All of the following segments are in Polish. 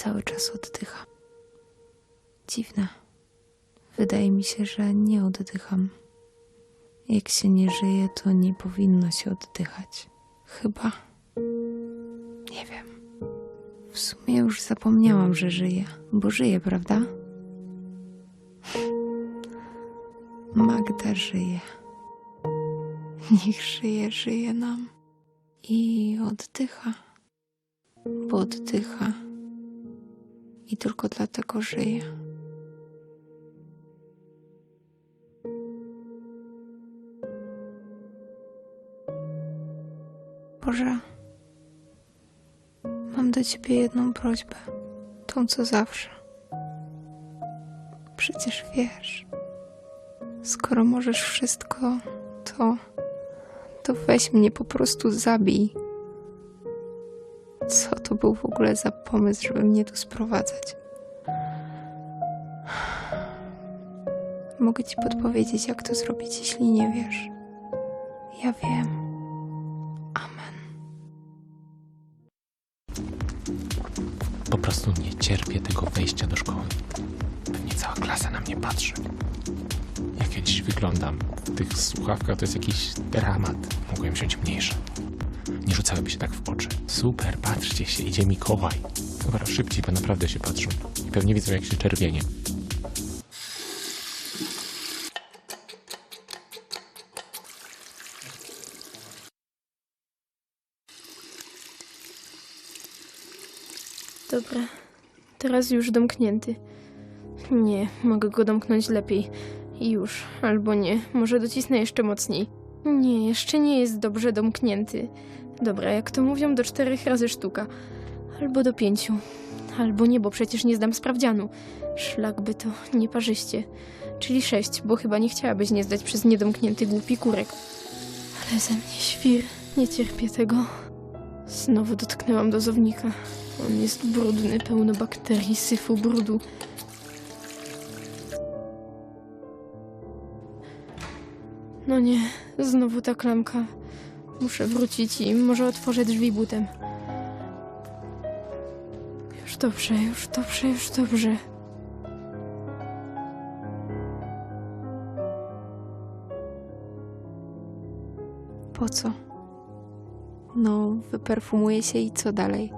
cały czas oddycham. Dziwne. Wydaje mi się, że nie oddycham. Jak się nie żyje, to nie powinno się oddychać. Chyba. Nie wiem. W sumie już zapomniałam, że żyję, bo żyję, prawda? Magda żyje. Niech żyje, żyje nam. I oddycha. Bo oddycha. I tylko dlatego żyje. Boże, mam do ciebie jedną prośbę. Tą co zawsze. Przecież wiesz, skoro możesz wszystko, to. to weź mnie po prostu zabij. Był w ogóle za pomysł, żeby mnie tu sprowadzać? Mogę ci podpowiedzieć, jak to zrobić, jeśli nie wiesz. Ja wiem. Amen. Po prostu nie cierpię tego wejścia do szkoły. Pewnie cała klasa na mnie patrzy. Jak ja dziś wyglądam w tych słuchawkach, to jest jakiś dramat. Mogłem wziąć mniejsze. Nie rzucałyby się tak w oczy. Super, patrzcie się, idzie Mikołaj. Dobra, szybciej, bo naprawdę się patrzą. I pewnie widzą, jak się czerwienie. Dobra, teraz już domknięty. Nie, mogę go domknąć lepiej. Już, albo nie, może docisnę jeszcze mocniej. Nie, jeszcze nie jest dobrze domknięty. Dobra, jak to mówią, do czterech razy sztuka. Albo do pięciu. Albo nie, bo przecież nie zdam sprawdzianu. Szlak by to nieparzyście. Czyli sześć, bo chyba nie chciałabyś nie zdać przez niedomknięty głupi kurek. Ale ze mnie świr, nie cierpię tego. Znowu dotknęłam dozownika. On jest brudny, pełno bakterii, syfu, brudu. No nie, znowu ta klamka. Muszę wrócić i może otworzę drzwi butem. Już dobrze, już dobrze, już dobrze. Po co? No, wyperfumuję się i co dalej?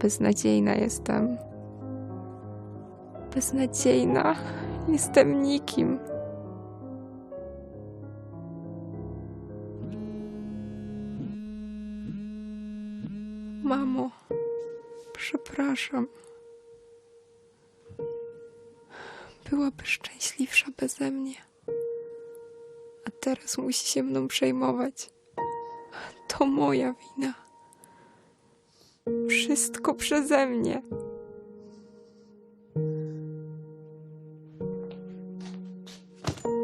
Beznadziejna jestem. Beznadziejna. Jestem nikim. Przepraszam. Byłaby szczęśliwsza beze mnie a teraz musi się mną przejmować. To moja wina. Wszystko przeze mnie.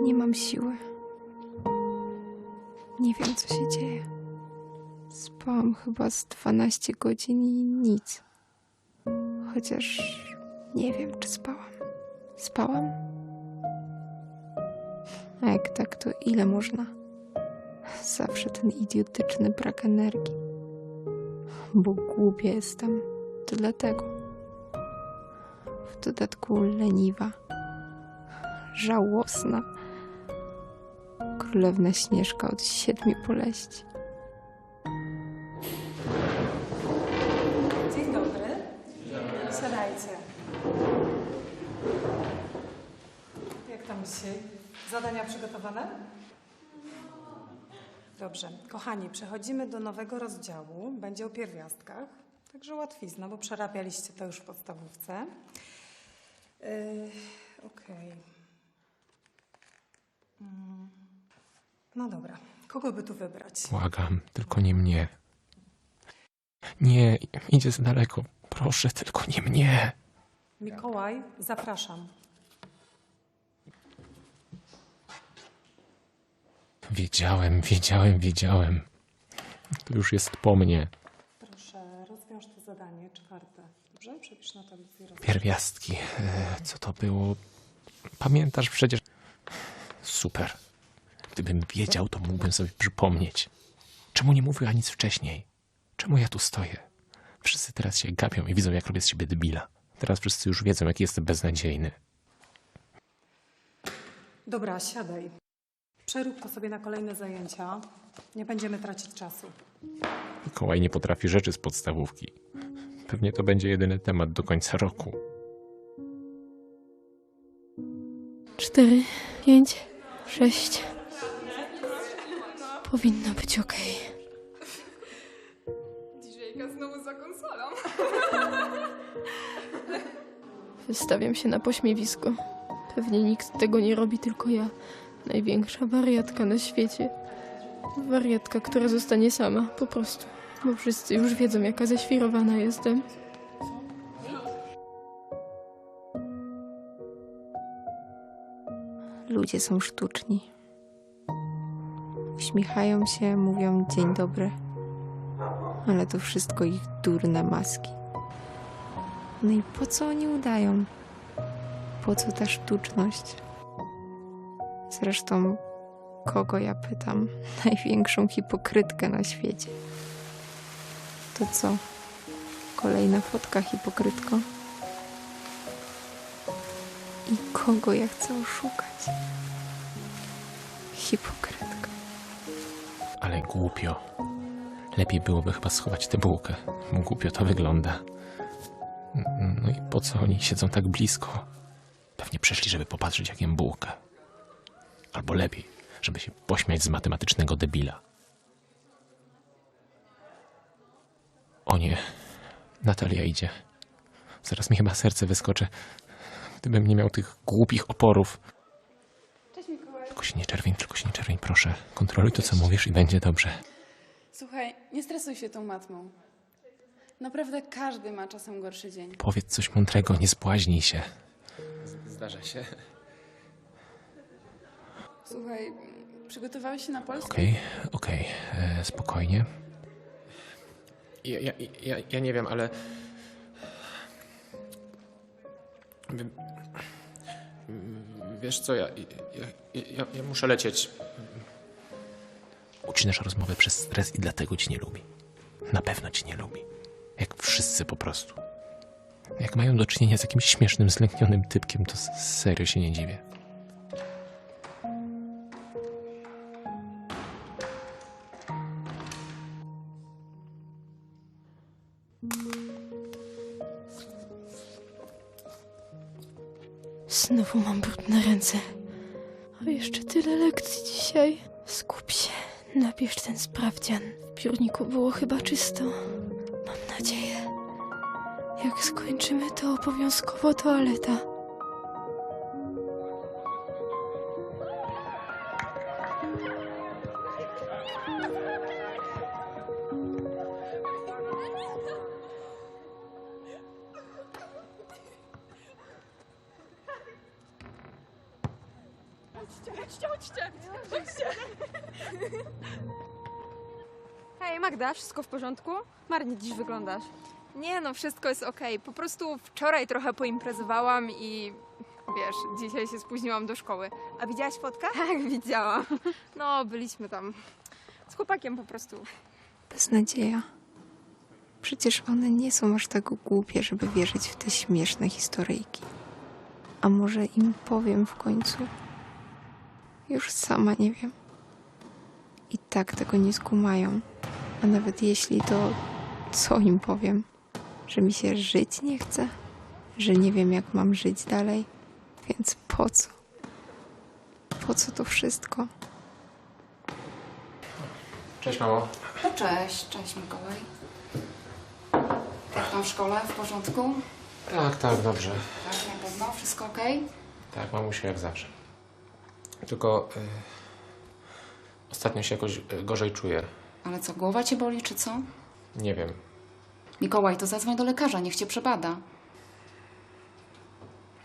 Nie mam siły. Nie wiem, co się dzieje. Spałam chyba z 12 godzin i nic. Chociaż nie wiem, czy spałam. Spałam? A jak tak, to ile można? Zawsze ten idiotyczny brak energii. Bo głupia jestem. To dlatego. W dodatku leniwa. Żałosna. Królewna Śnieżka od siedmiu poleści. Dzisiaj? Zadania przygotowane? Dobrze. Kochani, przechodzimy do nowego rozdziału. Będzie o pierwiastkach. Także łatwizna, bo przerabialiście to już w podstawówce. Yy, Okej. Mm. No dobra. Kogo by tu wybrać? Błagam, tylko nie mnie. Nie, idzie za daleko. Proszę, tylko nie mnie. Mikołaj, zapraszam. Wiedziałem, wiedziałem, wiedziałem. To już jest po mnie. Proszę, rozwiąż to zadanie, czwarte. Dobrze? Przepisz na tablicy rozwiąż. Pierwiastki. E, Co to było? Pamiętasz przecież. Super. Gdybym wiedział, to mógłbym sobie przypomnieć. Czemu nie mówiła nic wcześniej? Czemu ja tu stoję? Wszyscy teraz się gapią i widzą, jak robię z siebie debila. Teraz wszyscy już wiedzą, jaki jestem beznadziejny. Dobra, siadaj. Przerób to sobie na kolejne zajęcia. Nie będziemy tracić czasu. Mikołaj nie potrafi rzeczy z podstawówki. Pewnie to będzie jedyny temat do końca roku. Cztery, pięć, sześć. Powinno być okej. DJ-ka znowu za konsolą. Wystawiam się na pośmiewisko. Pewnie nikt tego nie robi, tylko ja. Największa wariatka na świecie. Wariatka, która zostanie sama, po prostu. Bo wszyscy już wiedzą, jaka ześwirowana jestem. Ludzie są sztuczni. Uśmiechają się, mówią dzień dobry. Ale to wszystko ich durne maski. No i po co oni udają? Po co ta sztuczność? Zresztą, kogo ja pytam? Największą hipokrytkę na świecie. To co? Kolejna fotka hipokrytko? I kogo ja chcę oszukać? Hipokrytka. Ale głupio. Lepiej byłoby chyba schować tę bułkę. Głupio to wygląda. No i po co oni siedzą tak blisko? Pewnie przeszli, żeby popatrzeć, jak jem bułkę. Albo lepiej, żeby się pośmiać z matematycznego debila. O nie, Natalia idzie. Zaraz mi chyba serce wyskoczy. Gdybym nie miał tych głupich oporów. Cześć Mikołaj. Tylko się nie czerwień, tylko się nie czerwień, proszę. Kontroluj to, co mówisz i będzie dobrze. Słuchaj, nie stresuj się tą matmą. Naprawdę każdy ma czasem gorszy dzień. Powiedz coś mądrego, nie zbłaźnij się. Zdarza się. Słuchaj, przygotowałeś się na polski? Okej, okej, e, spokojnie. Ja, ja, ja, ja nie wiem, ale. Wi- Wiesz co, ja, ja, ja, ja muszę lecieć. Ucinasz rozmowę przez stres i dlatego ci nie lubi. Na pewno ci nie lubi. Jak wszyscy po prostu. Jak mają do czynienia z jakimś śmiesznym, zlęknionym typkiem, to s- serio się nie dziwię. Nabierz ten sprawdzian. W piórniku było chyba czysto. Mam nadzieję. Jak skończymy, to obowiązkowo toaleta. Hej Magda, wszystko w porządku? Marnie dziś wyglądasz. Nie no, wszystko jest okej. Po prostu wczoraj trochę poimprezowałam i wiesz, dzisiaj się spóźniłam do szkoły. A widziałaś fotkę? Tak, widziałam. No, byliśmy tam z chłopakiem po prostu. Beznadzieja. Przecież one nie są aż tak głupie, żeby wierzyć w te śmieszne historyjki. A może im powiem w końcu? Już sama nie wiem. I tak tego nie skumają. A nawet jeśli, to co im powiem? Że mi się żyć nie chce? Że nie wiem, jak mam żyć dalej? Więc po co? Po co to wszystko? Cześć, mamo. No cześć, cześć Mikołaj. Jak tam w szkole? W porządku? Tak, tak, dobrze. Tak, na pewno? Wszystko ok? Tak, mamusiu, jak zawsze. Tylko y, ostatnio się jakoś y, gorzej czuję. Ale co, głowa cię boli, czy co? Nie wiem. Mikołaj, to zadzwoń do lekarza, niech cię przebada.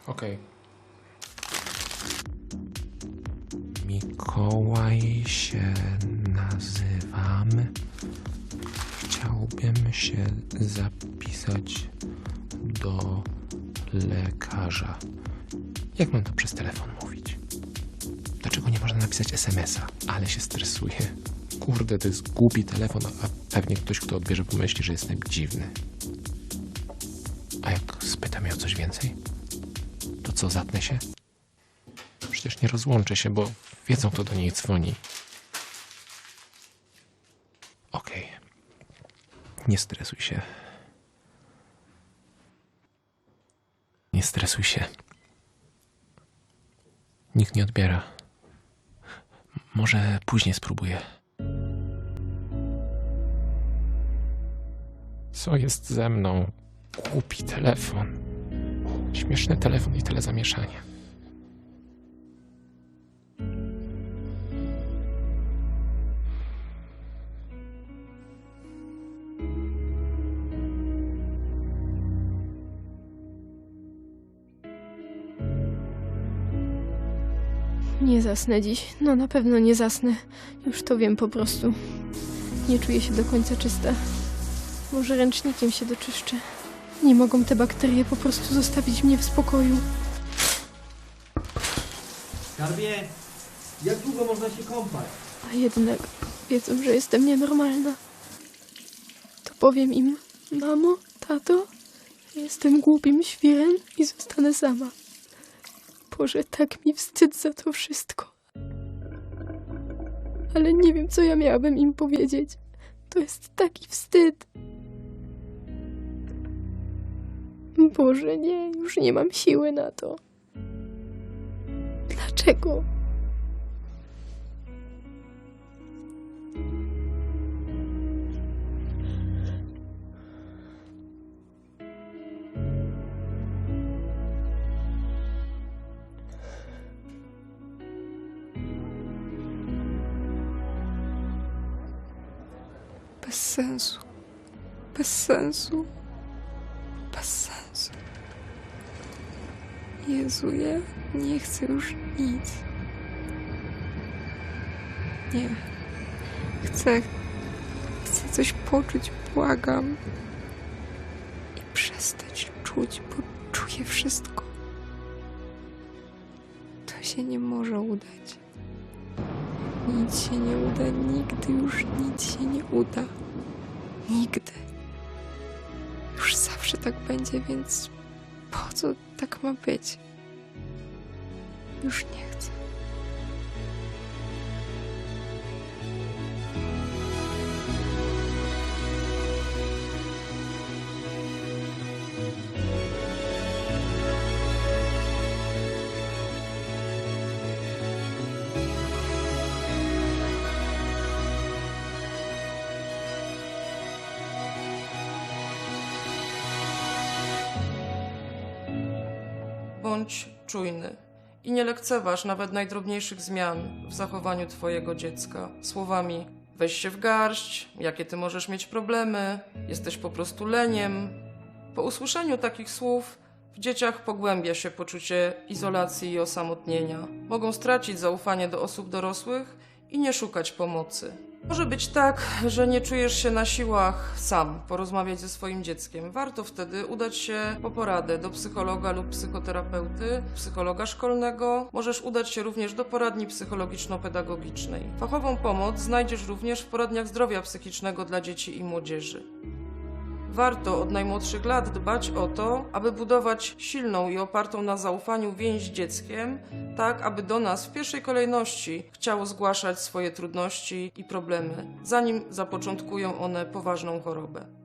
Okej. Mikołaj się nazywam. Chciałbym się zapisać do lekarza. Jak mam to przez telefon mówić? Dlaczego nie można napisać SMS-a? Ale się stresuję. Kurde, to jest głupi telefon, a pewnie ktoś, kto odbierze, pomyśli, że jestem dziwny. coś więcej? To co, zatnę się? Przecież nie rozłączę się, bo wiedzą, kto do niej dzwoni. Okej. Nie stresuj się. Nie stresuj się. Nikt nie odbiera. Może później spróbuję. Co jest ze mną? Głupi telefon. Śmieszny telefon i tyle zamieszania. Nie zasnę dziś. No na pewno nie zasnę. Już to wiem po prostu. Nie czuję się do końca czysta. Może ręcznikiem się doczyszczę. Nie mogą te bakterie po prostu zostawić mnie w spokoju. Skarbie, jak długo można się kąpać? A jednak wiedzą, że jestem nienormalna. To powiem im, mamo, tato, jestem głupim świrem i zostanę sama. Boże, tak mi wstyd za to wszystko. Ale nie wiem, co ja miałabym im powiedzieć. To jest taki wstyd. Boże, nie, już nie mam siły na to. Dlaczego? Bez sensu. Bez sensu. Bez sensu. Jezu, ja nie chcę już nic. Nie. Chcę. Chcę coś poczuć, błagam. I przestać czuć, bo czuję wszystko. To się nie może udać. Nic się nie uda, nigdy już nic się nie uda. Nigdy. Już zawsze tak będzie, więc po co tak ma być? Już nie chcę. Bądź czujny i nie lekceważ nawet najdrobniejszych zmian w zachowaniu Twojego dziecka. Słowami weź się w garść, jakie Ty możesz mieć problemy, jesteś po prostu leniem. Po usłyszeniu takich słów w dzieciach pogłębia się poczucie izolacji i osamotnienia. Mogą stracić zaufanie do osób dorosłych i nie szukać pomocy. Może być tak, że nie czujesz się na siłach sam porozmawiać ze swoim dzieckiem. Warto wtedy udać się po poradę do psychologa lub psychoterapeuty, psychologa szkolnego. Możesz udać się również do poradni psychologiczno-pedagogicznej. Fachową pomoc znajdziesz również w poradniach zdrowia psychicznego dla dzieci i młodzieży. Warto od najmłodszych lat dbać o to, aby budować silną i opartą na zaufaniu więź z dzieckiem, tak aby do nas w pierwszej kolejności chciało zgłaszać swoje trudności i problemy, zanim zapoczątkują one poważną chorobę.